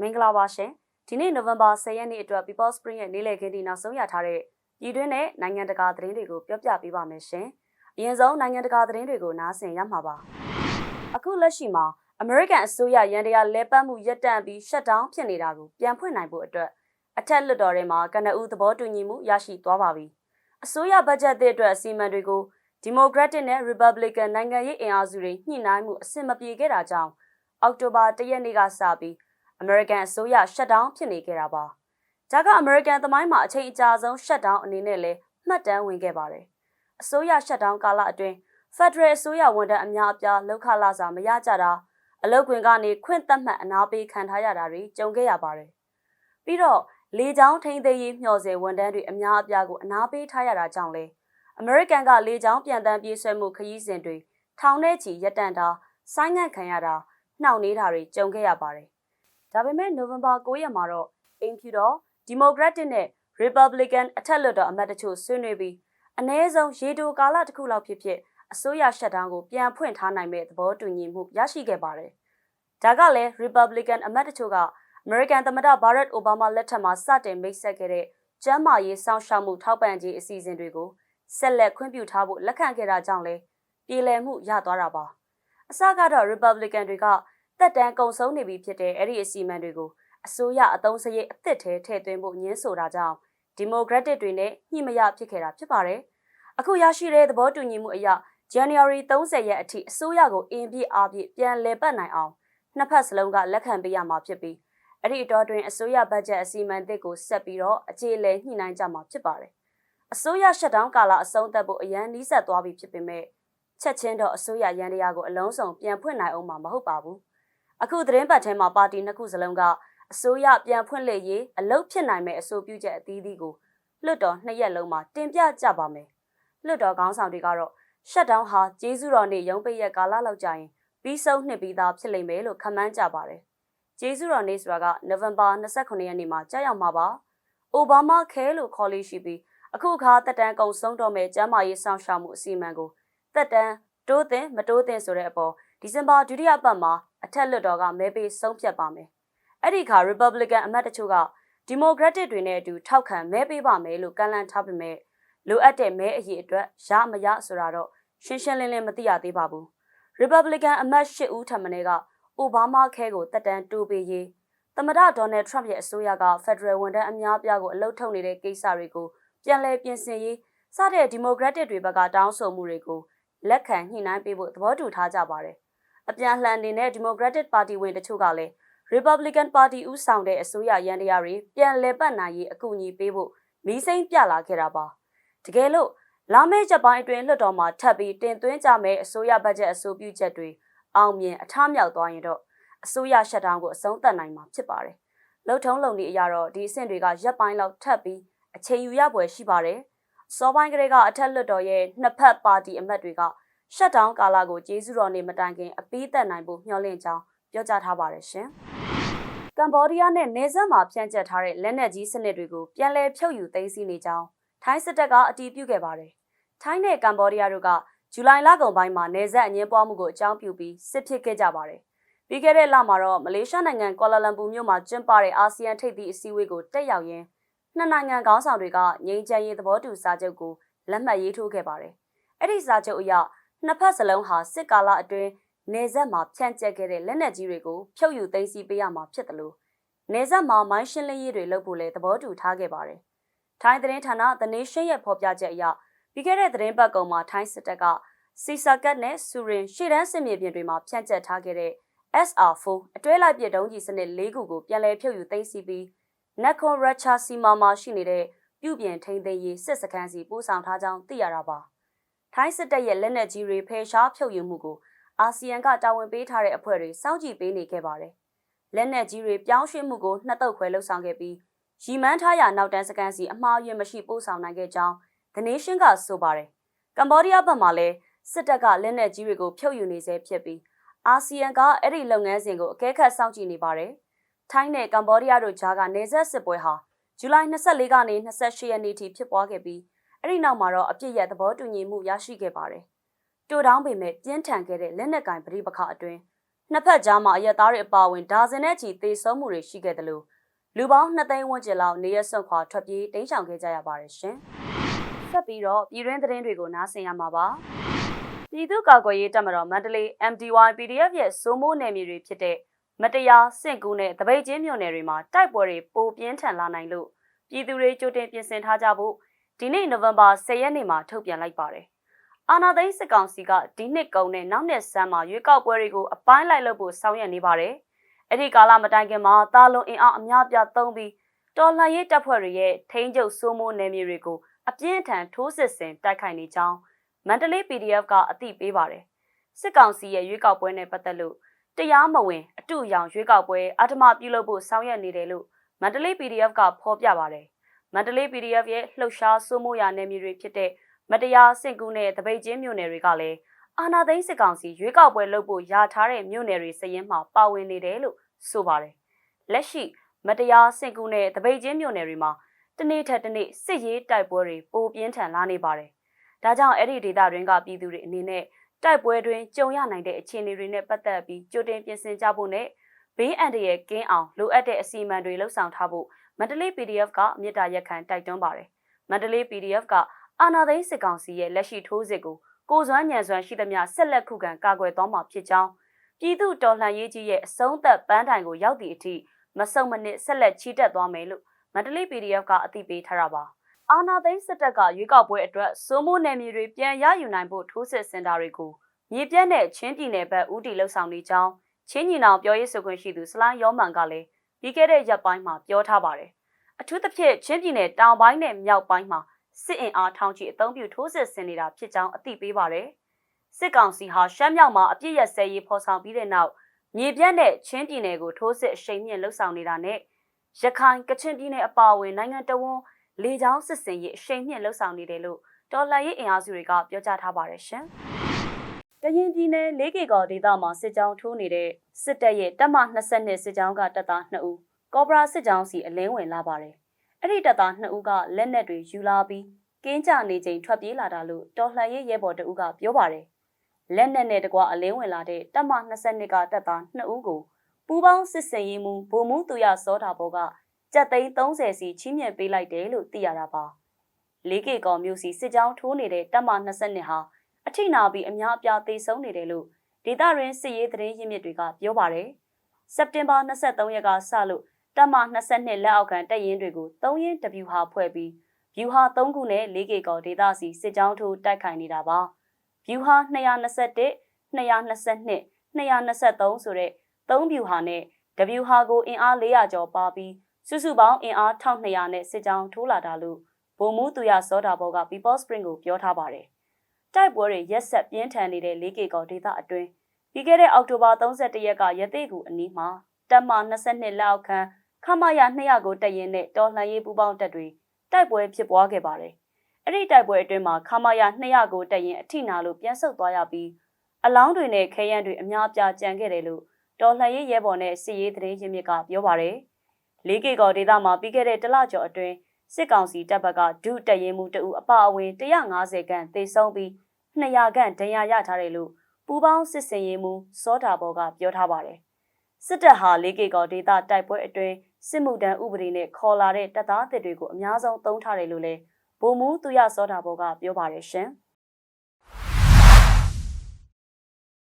မင်္ဂလာပါရှင်ဒီနေ့နိုဝင်ဘာ10ရက်နေ့အတွက် People Spring ရဲ့နေ့လည်ခင်းဒီနောက်ဆုံးရထားတဲ့ပြည်တွင်းနဲ့နိုင်ငံတကာသတင်းတွေကိုပြောပြပေးပါမယ်ရှင်အရင်ဆုံးနိုင်ငံတကာသတင်းတွေကိုနားဆင်ရမှာပါအခုလက်ရှိမှာ American အစိုးရရန်တရားလဲပတ်မှုရပ်တန့်ပြီး shut down ဖြစ်နေတာကိုပြန်ဖွင့်နိုင်ဖို့အတွက်အထက်လွှတ်တော်ထဲမှာကနဦးသဘောတူညီမှုရရှိသွားပါပြီအစိုးရဘတ်ဂျက်သစ်အတွက်အစီအမံတွေကို Democratic နဲ့ Republican နိုင်ငံရေးအင်အားစုတွေညှိနှိုင်းမှုအဆင်မပြေခဲ့တာကြောင့်အောက်တိုဘာ၁ရက်နေ့ကစပြီး American အစိုးရ shutdown ဖြစ်နေခဲ့တာပါ။ဒါက American သမိုင်းမှာအချိန်အကြာဆုံး shutdown အနေနဲ့လည်းမှတ်တမ်းဝင်ခဲ့ပါတယ်။အစိုးရ shutdown ကာလအတွင်း Federal အစိုးရဝန်ထမ်းအများအပြားလောက်ခလာစာမရကြတာအလုပ်ခွင်ကနေခွင့်သက်မှတ်အနာပေးခံထားရတာတွေကြုံခဲ့ရပါတယ်။ပြီးတော့လေကြောင်းထိန်းသိမ်းရေးမျှော်စင်ဝန်ထမ်းတွေအများအပြားကိုအနာပေးထားရတာကြောင့်လေ American ကလေကြောင်းပြန်တမ်းပြေးဆွဲမှုခရီးစဉ်တွေထောင်ထဲချီရပ်တန့်တာဆိုင်းငံ့ခံရတာနှောင့်နှေးတာတွေကြုံခဲ့ရပါတယ်။ ဒါပေမဲ့နိုဝင်ဘာ9ရက်မှာတော့အင်ဖြူတော် Democratic နဲ့ Republican အထက်လွှတ်တော်အမတ်တချို့ဆွေးနွေးပြီးအ ਨੇ ဆုံးရေတိုကာလတစ်ခုလောက်ဖြစ်ဖြစ်အစိုးရရှက်တန်းကိုပြန်ဖွင့်ထားနိုင်မဲ့သဘောတူညီမှုရရှိခဲ့ပါတယ်။ဒါကလည်း Republican အမတ်တချို့က American သမ္မတ Barack Obama လက်ထက်မှာစတင်မိတ်ဆက်ခဲ့တဲ့ကျန်းမာရေးစောင့်ရှောက်မှုထောက်ပံ့ခြင်းအစီအစဉ်တွေကိုဆက်လက်ခွင့်ပြုထားဖို့လက်ခံခဲ့တာကြောင့်လည်းပြည်လည်မှုရသွားတာပါ။အစကတော့ Republican တွေက တက်တန်းကုံဆုံးနေပြီဖြစ်တဲ့အဲ့ဒီအစီအမံတွေကိုအစိုးရအသုံးစရိတ်အသစ်ထဲထည့်သွင်းဖို့ညှင်းဆိုတာကြောင့် Democratic တွေနဲ့ညှိမရဖြစ်ခဲ့တာဖြစ်ပါတယ်။အခုရရှိတဲ့သဘောတူညီမှုအရ January 30ရက်အထိအစိုးရကိုအင်ပြည့်အားပြည့်ပြန်လည်ပတ်နိုင်အောင်နှစ်ဖက်စလုံးကလက်ခံပေးရမှာဖြစ်ပြီးအဲ့ဒီအတော်တွင်အစိုးရဘတ်ဂျက်အစီအမံသစ်ကိုဆက်ပြီးတော့အခြေအလည်ညှိနှိုင်းကြမှာဖြစ်ပါတယ်။အစိုးရရှက်ဒေါင်းကာလအဆုံးသတ်ဖို့အရန်နှီးဆက်သွားပြီဖြစ်ပေမဲ့ချက်ချင်းတော့အစိုးရရန်တရားကိုအလုံးစုံပြန်ဖွင့်နိုင်အောင်မှာမဟုတ်ပါဘူး။ အခုသတင်းပတ်ထဲမှာပါတီနှစ်ခုစလုံးကအစိုးရပြန်ဖွင့်လေရေးအလုတ်ဖြစ်နိုင်မဲ့အဆိုပြုချက်အသီးသီးကိုလွှတ်တော်နှစ်ရက်လုံးမှာတင်ပြကြပါမယ်။လွှတ်တော်ခေါင်းဆောင်တွေကတော့ရှက်ဒေါင်းဟာကျေးဇူးတော်နေ့ရုံးပိတ်ရက်ကာလလောက်ကြာရင်ပြီးဆုံးနှစ်ပြီးသားဖြစ်လိမ့်မယ်လို့ခန့်မှန်းကြပါတယ်။ကျေးဇူးတော်နေ့ဆိုတာကနိုဝင်ဘာ29ရက်နေ့မှာကြာရောက်မှာပါ။အိုဘားမားခဲလို့ခေါ်လေးရှိပြီးအခုအခါတက်တန်းကုံဆုံးတော့မဲ့ကျန်းမာရေးဆောင်ရှောက်မှုအစီအမံကိုတက်တန်းတိုးတင်မတိုးတင်ဆိုတဲ့အပေါ်ဒီဇင်ဘာဒုတိယပတ်မှာ အထက်လွှတ်တော်ကမဲပေးဆုံးဖြတ်ပါမယ်။အဲ့ဒီခါ Republican အမတ်တချို့က Democratic တွေနဲ့အတူထောက်ခံမဲပေးပါမယ်လို့ကန့်လန့်ထားပေမဲ့လိုအပ်တဲ့မဲအရေးအတွက်ရမရဆိုတာတော့ရှင်းရှင်းလင်းလင်းမသိရသေးပါဘူး။ Republican အမတ်၈ဦးထပ်မံကအိုဘားမားခဲကိုတက်တန်းတိုးပေးရေးသမ္မတဒေါ်နယ်ထရမ့်ရဲ့အစိုးရက Federal ဝန်ထမ်းအများပြားကိုအလုထုတ်နေတဲ့ကိစ္စတွေကိုပြန်လည်ပြင်ဆင်ရေးစတဲ့ Democratic တွေဘက်ကတောင်းဆိုမှုတွေကိုလက်ခံညှိနှိုင်းပေးဖို့သဘောတူထားကြပါတယ်။ အပြန်အလှန်အနေနဲ့ Democratic Party ဝင်တချို့ကလည်း Republican Party ဦးဆောင်တဲ့အစိုးရရန်တရားတွေပြန်လည်ပတ်နိုင်ရေးအကူအညီပေးဖို့မီးစိမ့်ပြလာခဲ့တာပါ။တကယ်လို့လာမယ့်ချက်ပိုင်းအတွင်းလွှတ်တော်မှာထပ်ပြီးတင်သွင်းကြမယ့်အစိုးရဘတ်ဂျက်အဆိုပြုချက်တွေအောင်မြင်အထမြောက်သွားရင်တော့အစိုးရရှက်ဒေါင်းကိုအဆုံးသတ်နိုင်မှာဖြစ်ပါတယ်။လှုပ်ထုံးလုံနေအရာတော့ဒီအဆင့်တွေကရပ်ပိုင်းလောက်ထပ်ပြီးအချိန်ယူရပွဲရှိပါတယ်။စောပိုင်းကလေးကအထက်လွှတ်တော်ရဲ့နှစ်ဖက်ပါတီအမတ်တွေက ရှက်ဒေါင်းကာလကိုကျေးဇူးတော်နေမတိုင်ခင်အပီးသက်နိုင်ဖို့မျှော်လင့်ကြောင်းပြောကြားထားပါတယ်ရှင်။ကမ်ဘောဒီးယားနဲ့နယ်စပ်မှာဖြန့်ကျက်ထားတဲ့လက်နက်ကြီးစနစ်တွေကိုပြန်လည်ဖြုတ်ယူသိမ်းဆည်းနေကြောင်းထိုင်းစစ်တပ်ကအတည်ပြုခဲ့ပါတယ်။ထိုင်းနဲ့ကမ်ဘောဒီးယားတို့ကဇူလိုင်လကုန်ပိုင်းမှာနယ်စပ်အငင်းပွားမှုကိုအကြောင်းပြုပြီးစစ်ဖြစ်ခဲ့ကြပါတယ်။ပြီးခဲ့တဲ့လမှာတော့မလေးရှားနိုင်ငံကွာလာလမ်ပူမြို့မှာကျင်းပတဲ့အာဆီယံထိပ်သီးအစည်းအဝေးကိုတက်ရောက်ရင်းနှစ်နိုင်ငံခေါင်းဆောင်တွေကငြိမ်းချမ်းရေးသဘောတူစာချုပ်ကိုလက်မှတ်ရေးထိုးခဲ့ပါတယ်။အဲ့ဒီစာချုပ်အရ နှစ်ဖက်စလုံးဟာစစ်ကာလအတွင်းနေဆက်မှာဖြန့်ကျက်ခဲ့တဲ့လက်နက်ကြီးတွေကိုဖြုတ်ယူသိမ်းဆည်းပေးရမှာဖြစ်တယ်လို့နေဆက်မှာမိုင်းရှင်းလင်းရေးတွေလုပ်ဖို့လည်းသဘောတူထားခဲ့ပါတယ်။ထိုင်းသတင်းဌာန The Nation ရဲ့ဖော်ပြချက်အရပြီးခဲ့တဲ့သတင်းပတ်ကုန်မှာထိုင်းစစ်တပ်ကစီဆာကတ်နဲ့စူရင်ရှေ့တန်းစစ်မြေပြင်တွေမှာဖြန့်ကျက်ထားခဲ့တဲ့ SR4 အတွဲလိုက်ပြဒုံးကြီးစနစ်၄ခုကိုပြန်လည်ဖြုတ်ယူသိမ်းဆည်းပြီးနက်ခွန်ရချာစီမာမှာရှိနေတဲ့ပြုပြင်ထိန်းသိမ်းရေးစစ်စခန်းစီပို့ဆောင်ထားကြောင်းသိရတာပါ။ ထိုင်းစစ်တပ်ရဲ့လက်နက်ကြီးတွေဖယ်ရှားဖြုတ်ယူမှုကိုအာဆီယံကတာဝန်ပေးထားတဲ့အဖွဲ့တွေစောင့်ကြည့်ပေးနေခဲ့ပါတယ်။လက်နက်ကြီးတွေပြောင်းရွှေ့မှုကိုနှစ်တုပ်ခွဲလှုပ်ဆောင်ခဲ့ပြီးရီမန်းထားရာနောက်တန်းစကန်စီအမှားအယွင်းမရှိပို့ဆောင်နိုင်ခဲ့ကြောင်း The Nation ကဆိုပါတယ်။ကမ္ဘောဒီးယားဘက်မှာလည်းစစ်တပ်ကလက်နက်ကြီးတွေကိုဖြုတ်ယူနေဆဲဖြစ်ပြီးအာဆီယံကအဲ့ဒီလုပ်ငန်းစဉ်ကိုအကဲခတ်စောင့်ကြည့်နေပါတယ်။ထိုင်းနဲ့ကမ္ဘောဒီးယားတို့ကြားကနေဆက်စစ်ပွဲဟာဇူလိုင်24ကနေ28ရက်နေ့ထိဖြစ်ပွားခဲ့ပြီး အဲ့ဒီနောက်မှာတော့အပြစ်ရသဘောတူညီမှုရရှိခဲ့ပါတယ်။တိုတောင်းပေမဲ့ပြင်းထန်ခဲ့တဲ့လက်နက်ကင်ပဋိပက္ခအတွင်းနှစ်ဖက်ကြားမှာအရက်သားတွေအပါအဝင်ဒါဇင်နဲ့ချီသေဆုံးမှုတွေရှိခဲ့တယ်လို့လူပေါင်း2သိန်းဝန်းကျင်လောက်နေရစွန့်ခွာထွက်ပြေးတိမ်းရှောင်ခဲ့ကြရပါတယ်ရှင်။ဆက်ပြီးတော့ပြည်တွင်းသတင်းတွေကိုနားဆင်ရမှာပါ။ပြည်သူ့ကာကွယ်ရေးတပ်မတော်မန္တလေး MDY PDF ရဲ့စိုးမိုးနယ်မြေတွေဖြစ်တဲ့မတရားစင့်ကူးနဲ့တပိတ်ချင်းမြို့နယ်တွေမှာတိုက်ပွဲတွေပိုပြင်းထန်လာနိုင်လို့ပြည်သူတွေကြိုတင်ပြင်ဆင်ထားကြဖို့ ဒီနေ့နိုဝင်ဘာ10ရက်နေ့မှာထုတ်ပြန်လိုက်ပါတယ်။အာနာသိန်းစစ်ကောင်စီကဒီနှစ်ကုန်နဲ့နောက်နှစ်ဆန်းမှာရွေးကောက်ပွဲတွေကိုအပိုင်းလိုက်လုပ်ဖို့ဆောင်ရွက်နေပါတယ်။အဲ့ဒီကာလမတိုင်ခင်မှာတာလွန်အင်အားအများပြားသုံးပြီးတော်လှန်ရေးတပ်ဖွဲ့တွေရဲ့ထိန်းချုပ်စိုးမိုးနယ်မြေတွေကိုအပြင်းထန်ထိုးစစ်ဆင်တိုက်ခိုက်နေကြောင်းမန္တလေး PDF ကအသိပေးပါတယ်။စစ်ကောင်စီရဲ့ရွေးကောက်ပွဲနဲ့ပတ်သက်လို့တရားမဝင်အတူရောင်ရွေးကောက်ပွဲအထမပြုလုပ်ဖို့ဆောင်ရွက်နေတယ်လို့မန္တလေး PDF ကဖော်ပြပါတယ်။ မန္တလေး PDF ရဲ့လှုပ်ရှားစိုးမိုးရာနယ်မြေတွေဖြစ်တဲ့မတရားစင့်ကူးနဲ့တပိတ်ချင်းမြို့နယ်တွေကလည်းအာနာသိန်းစစ်ကောင်စီရွေးကောက်ပွဲလုပ်ဖို့ယာထားတဲ့မြို့နယ်တွေစရင်မှာပါဝင်နေတယ်လို့ဆိုပါတယ်။လက်ရှိမတရားစင့်ကူးနဲ့တပိတ်ချင်းမြို့နယ်တွေမှာတနေ့ထက်တနေ့စစ်ရေးတိုက်ပွဲတွေပိုပြင်းထန်လာနေပါတယ်။ဒါကြောင့်အဲ့ဒီဒေသတွင်းကပြည်သူတွေအနေနဲ့တိုက်ပွဲတွင်ကြုံရနိုင်တဲ့အခြေအနေတွေနဲ့ပတ်သက်ပြီးကြိုတင်ပြင်ဆင်ကြဖို့နဲ့ဘေးအန္တရာယ်ကင်းအောင်လိုအပ်တဲ့အစီအမံတွေလှုပ်ဆောင်ထားဖို့ မန္တလေး PDF ကမြေတားရက်ခံတိုက်တွန်းပါတယ်။မန္တလေး PDF ကအာနာသိန်းစစ်ကောင်စီရဲ့လက်ရှိထိုးစစ်ကိုကိုစွမ်းညံစွမ်းရှိသမျှဆက်လက်ခုခံကာကွယ်သွားမှာဖြစ်ကြောင်းပြည်သူတော်လှန်ရေးကြီးရဲ့အဆုံးသက်ပန်းတိုင်ကိုရောက်သည့်အထိမဆုံမနစ်ဆက်လက်ချီတက်သွားမယ်လို့မန္တလေး PDF ကအသိပေးထားတာပါ။အာနာသိန်းစစ်တပ်ကရွေးကောက်ပွဲအတွက်စိုးမိုးနယ်မြေတွေပြန်ရယူနိုင်ဖို့ထိုးစစ်စင်တာတွေကိုမြေပြတ်တဲ့ချင်းပြည်နယ်ဘက်ဦးတီလှုပ်ဆောင်နေကြောင်းချင်းညီနောင်ပြောရေးဆိုခွင့်ရှိသူစလိုင်းရောမန်ကလည်း ပြီးခဲ့တဲ့ရက်ပိုင်းမှာပြောထားပါတယ်။အထူးသဖြင့်ချင်းပြည်နယ်တောင်ပိုင်းနဲ့မြောက်ပိုင်းမှာစစ်အင်အားထောင်ချီအုံပြုထိုးစစ်ဆင်နေတာဖြစ်ကြောင်းအသိပေးပါတယ်။စစ်ကောင်စီဟာရှမ်းမြောက်မှာအပြစ်ရစဲရေးဖော်ဆောင်ပြီးတဲ့နောက်မြေပြတ်တဲ့ချင်းပြည်နယ်ကိုထိုးစစ်အရှိန်မြင့်လှုပ်ဆောင်နေတာနဲ့ရခိုင်ကချင်ပြည်နယ်အပါအဝင်နိုင်ငံတော်ဝန်လေကြောင်းစစ်စင်ရေးအရှိန်မြင့်လှုပ်ဆောင်နေတယ်လို့တော်လှန်ရေးအင်အားစုတွေကပြောကြားထားပါတယ်ရှင်။ ကရင်ပြည်နယ်လေးကေကော်ဒေသမှာစစ်ကြောင်းထိုးနေတဲ့စစ်တပ်ရဲ့တပ်မ22စစ်ကြောင်းကတပ်သား2ဦးကော့ဘရာစစ်ကြောင်းစီအလင်းဝင်လာပါတယ်။အဲ့ဒီတပ်သား2ဦးကလက်နက်တွေယူလာပြီးကင်းကြနေချိန်ထွက်ပြေးလာတာလို့တော်လှန်ရေးရဲဘော်တဦးကပြောပါတယ်။လက်နက်နဲ့တကွအလင်းဝင်လာတဲ့တပ်မ22ကတပ်သား2ဦးကိုပူပေါင်းစစ်စင်ရေးမှုဗိုလ်မှူးသူရစောတာဘောကကြက်သိန်း30စီချီးမြှင့်ပေးလိုက်တယ်လို့သိရတာပါ။လေးကေကော်မျိုးစီစစ်ကြောင်းထိုးနေတဲ့တပ်မ22ဟာ အထိနာပြီးအများအပြားသေဆုံးနေတယ်လို့ဒေတာရင်းစစ်ရေးသတင်းရင်းမြစ်တွေကပြောပါတယ်။စက်တင်ဘာ23ရက်ကစလို့တပ်မ22လက်အောက်ခံတပ်ရင်းတွေကို3ရင်း W ဟာဖွဲ့ပြီး view ဟာ3ခုနဲ့ 4K ကောဒေတာစီစစ်ကြောင်းထိုးတိုက်ခိုင်နေတာပါ။ view ဟာ221 222 223ဆိုတဲ့3 view ဟာနဲ့ W ဟာကိုအင်အား400ကျော်ပါပြီးစုစုပေါင်းအင်အား1200နဲ့စစ်ကြောင်းထိုးလာတာလို့ဗိုလ်မှူးသူရစောတာဘောက People Spring ကိုပြောထားပါတယ်။ တိုက်ပွဲတွေရက်ဆက်ပြင်းထန်နေတဲ့ 4K ကောဒေတာအတွင်းပြီးခဲ့တဲ့အောက်တိုဘာ31ရက်ကရသေးကူအနီးမှာတပ်မ22လက်အောက်ခံခမရ200ကိုတက်ရင်နဲ့တော်လှန်ရေးပူးပေါင်းတပ်တွေတိုက်ပွဲဖြစ်ပွားခဲ့ပါတယ်။အဲ့ဒီတိုက်ပွဲအတွင်းမှာခမရ200ကိုတက်ရင်အထိနာလို့ပြန်ဆုတ်သွားရပြီးအလောင်းတွေနဲ့ခဲယမ်းတွေအများပြားကျန်ခဲ့တယ်လို့တော်လှန်ရေးရဲဘော်နဲ့စစ်ရေးသတင်းရင်းမြစ်ကပြောပါတယ်။လေးကေကောဒေသမှာပြီးခဲ့တဲ့တလကျော်အတွင်းစစ်ကောင်စီတပ်ဘက်ကဒုတက်ရင်မှုတအူအပအဝင်150ခန့်သေဆုံးပြီး 200ခန့်ဒဏ်ရာရထားတယ်လို့ပူပေါင်းစစ်စင်ရေးမှုစောတာဘောကပြောထားပါတယ်။စစ်တပ်ဟာလေးကေကောဒေသတိုက်ပွဲအတွင်းစစ်မှုတန်းဥပဒေနဲ့ခေါ်လာတဲ့တပ်သားအသစ်တွေကိုအများဆုံးသုံးထားတယ်လို့လည်းဗိုလ်မှူးသူရစောတာဘောကပြောပါတယ်ရှင်။